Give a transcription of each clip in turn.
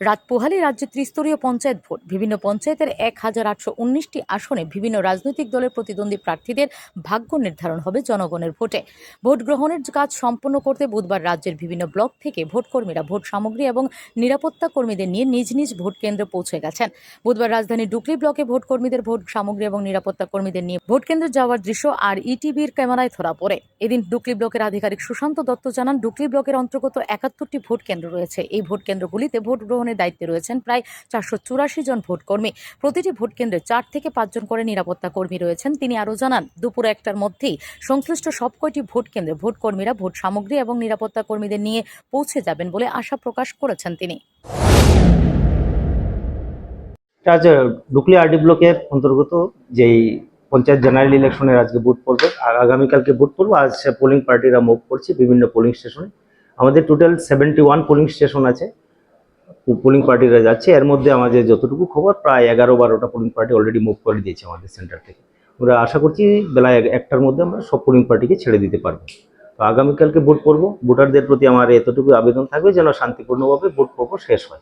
রাত পোহালে রাজ্যে ত্রিস্তরীয় পঞ্চায়েত ভোট। বিভিন্ন পঞ্চায়েতের এক হাজার আটশো উনিশটি আসনে বিভিন্ন রাজনৈতিক দলের প্রতিদ্বন্দ্বী প্রার্থীদের ভাগ্য নির্ধারণ হবে জনগণের ভোটে। ভোট গ্রহণের কাজ সম্পন্ন করতে বুধবার রাজ্যের বিভিন্ন ব্লক থেকে ভোটকর্মীরা ভোট সামগ্রী এবং নিরাপত্তা কর্মীদের নিয়ে নিজ নিজ ভোট কেন্দ্রে পৌঁছে গেছেন। বুধবার রাজধানী ডুকলি ব্লকে ভোট কর্মীদের ভোট সামগ্রী এবং নিরাপত্তা কর্মীদের নিয়ে ভোট কেন্দ্রে যাওয়ার দৃশ্য আর ইটিভির ক্যামেরায় ধরা পড়ে। এদিন ডুকলি ব্লকের আধিকারিক সুশান্ত দত্ত জানান ডুকলি ব্লকের অন্তর্গত একাত্তরটি ভোট কেন্দ্র রয়েছে। এই ভোট কেন্দ্রগুলিতে ভোট গ্রহণের দায়িত্বে রয়েছেন প্রায় চারশো চুরাশি জন ভোটকর্মী। প্রতিটি ভোট কেন্দ্রে চার থেকে পাঁচজন করে নিরাপত্তা কর্মী রয়েছেন। তিনি আরও জানান, দুপুর একটার মধ্যেই সংশ্লিষ্ট সব কয়টি ভোট কেন্দ্রে ভোট ভোট সামগ্রী এবং নিরাপত্তা কর্মীদের নিয়ে পৌঁছে যাবেন বলে আশা প্রকাশ করেছেন তিনি। আজ ডুকলি আরডি ব্লকের অন্তর্গত যেই পঞ্চায়েত জেনারেল ইলেকশনের আজকে বুথ পড়বে, আর আগামীকালকে বুথ পড়ব। আজ পোলিং পার্টিরা মুভ করছে বিভিন্ন পোলিং স্টেশনে আমাদের total seventy one polling station আছে। পোলিং পার্টিরা যাচ্ছে এর মধ্যে আমাদের যতটুকু খবর প্রায় এগারো বারোটা পোলিং পার্টি অলরেডি মুভ করে দিয়েছে আমাদের সেন্টার থেকে। আমরা আশা করছি বেলা এক- একটার মধ্যে আমরা সব পোলিং পার্টিকে ছেড়ে দিতে পারব। তো আগামীকালকে ভোট পড়ব। ভোটারদের প্রতি আমার এতটুকু আবেদন থাকবে যেন শান্তিপূর্ণভাবে ভোট পর্ব শেষ হয়।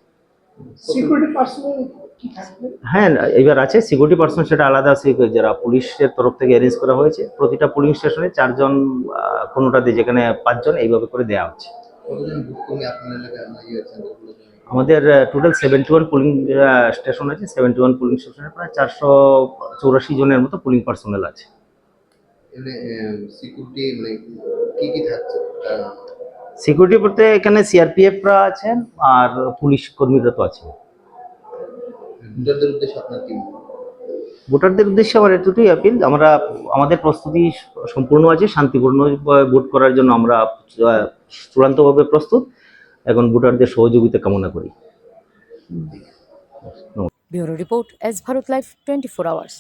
সিকিউরিটি পার্সোনাল কি থাকবে? হ্যাঁ এবার আছে সিকিউরিটি পার্সন সেটা আলাদা যারা পুলিশের তরফ থেকে অ্যারেঞ্জ করা হয়েছে প্রতিটা পুলিং স্টেশনে চারজন কোনোটাতে যেখানে পাঁচজন এইভাবে করে দেওয়া হচ্ছে। আমাদের total seventy one polling station আছে। সেভেন্টি ওয়ান পুলিং স্টেশনে প্রায় চারশো চৌরাশি জনের মতো পুলিং পার্সোনাল আছে। সিকিউরিটি মানে কি কি থাকছে? আহ, সিকিউরিটি বলতে এখানে সিআরপিএফরা আছেন আর পুলিশ কর্মীরা তো আছে ভোটারদের উদ্দেশ্যে আপনার কি ভোটারদের উদ্দেশ্যে আমার এতটুকুই আপিল আমরা আমাদের প্রস্তুতি সম্পূর্ণ আছে শান্তিপূর্ণ ভোট করার জন্য আমরা চূড়ান্তভাবে প্রস্তুত। এখন ভোটারদের সহযোগিতা কামনা করি। Bureau report S Bharat life twenty four hours.